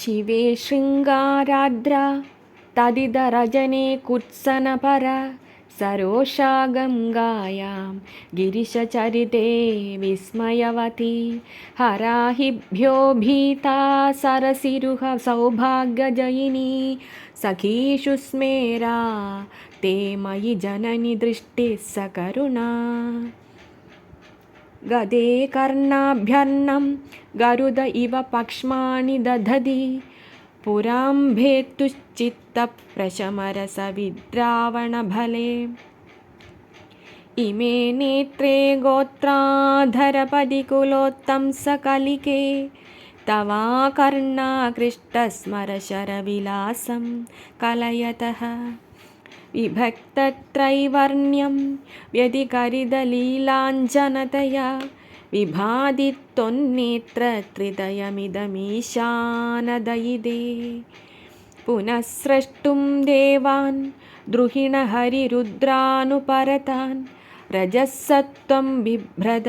शिवे शृङ्गाराद्रा तदिदरजने कुत्सनपर सरोषा गङ्गायां गिरिशचरिते विस्मयवती। हराहिभ्यो भीता सरसिरुह सौभाग्यजयिनी सखीषु स्मेरा ते मयि जननि दृष्टिः सकरुणा गदे कर्णाभ्यर्णं गरुद इव पक्ष्माणि दधति। पुराम्भेतुश्चित्तप्रशमरसविद्रावणफले इमे नेत्रे गोत्राधरपदिकुलोत्तंसकलिके तवाकर्णाकृष्टस्मरशरविलासं कलयतः विभक्तत्रैवर्ण्यं व्यधिकरिदलीलाञ्जनतया विभाति त्वन्नेत्रत्रिदयमिदमीशानदयिदे पुनः स्रष्टुं देवान् द्रुहिणहरिरुद्रानुपरतान् रजःसत्त्वं बिभ्रद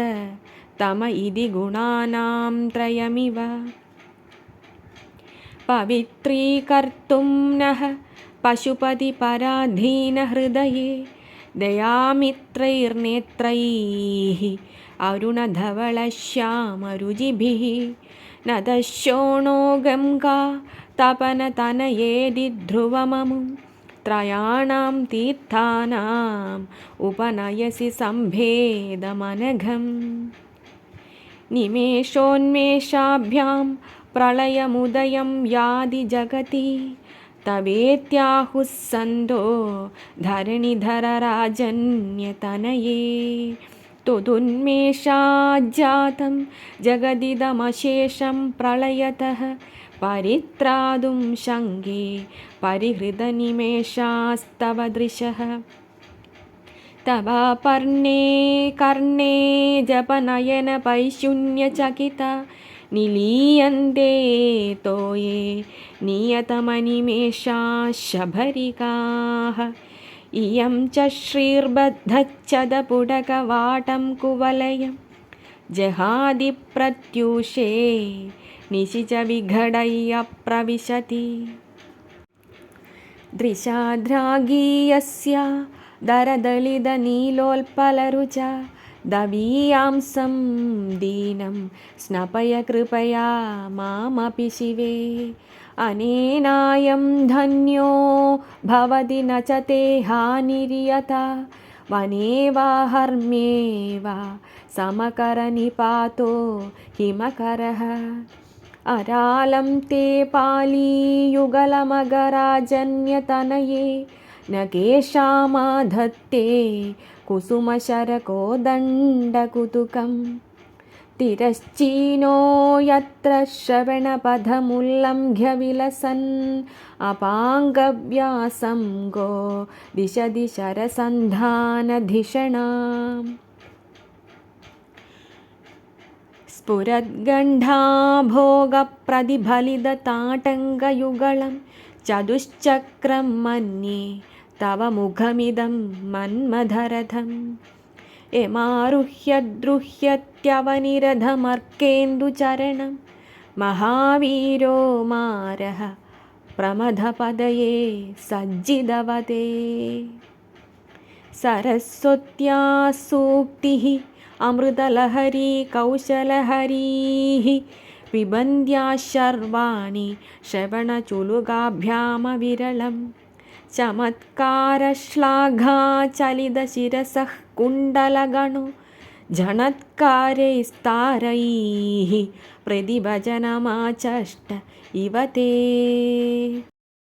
तम इति गुणानां त्रयमिव। पवित्रीकर्तुं नः पशुपतिपराधीनहृदये दयामित्रैर्नेत्रैः अरुणधवलश्यामरुजिभिः नदशोणो गङ्गा तपनतनयेदि ध्रुवममुं त्रयाणां तीर्थानाम् उपनयसि सम्भेदमनघम् निमेषोन्मेषाभ्यां प्रलयमुदयं यादि जगति तवेत्याहुः सन्दो धरणिधरराजन्यतनये। तुदुन्मेषाज्जातं जगदिदमशेषं प्रलयतः परित्रातुं शङ्गे परिहृतनिमेषास्तव दृशः। तवापर्णे कर्णे जपनयनपैशून्यचकिता నిలీయంతే తోయే నియతమనిమేషా శబరికా ఇయం చ శ్రీర్బద్ధచ్చదపుడకవాటం కువలయం జహాదిప్రత్యూషే నిశిచ విఘడయ్య ప్రవిశతి దృశాధ్రాగీయస్య దరదళిద నీలోల్పలరుచ दवीयांसं दीनं स्नपय कृपया मामपि शिवे। अनेनायं धन्यो भवति न च ते हर्म्ये वा समकरनिपातो हिमकरः। अरालं ते पालीयुगलमगराजन्यतनये न केषामाधत्ते कुसुमशरकोदण्डकुतुकं तिरश्चीनो यत्र श्रवणपथमुल्लङ्घ्य विलसन् अपाङ्गव्यासं गो दिश दिशरसन्धानधिषणाम् स्फुरद्गण्डाभोगप्रतिफलितताटङ्गयुगलं चतुश्चक्रं मन्ये तव मुखमिदं मन्मथरथं यमारुह्यद्रुह्यत्यवनिरधमर्केन्दुचरणं महावीरो मारः प्रमथपदये सज्जितवते सरस्वत्या सूक्तिः अमृतलहरी कौशलहरीः पिबन्द्या शर्वाणि श्रवणचुलुकाभ्यामविरलं चमत्कारश्लाघाचलितशिरसः कुण्डलगणो झणत्कारैस्तारैः प्रतिभजनमाचष्ट इव ते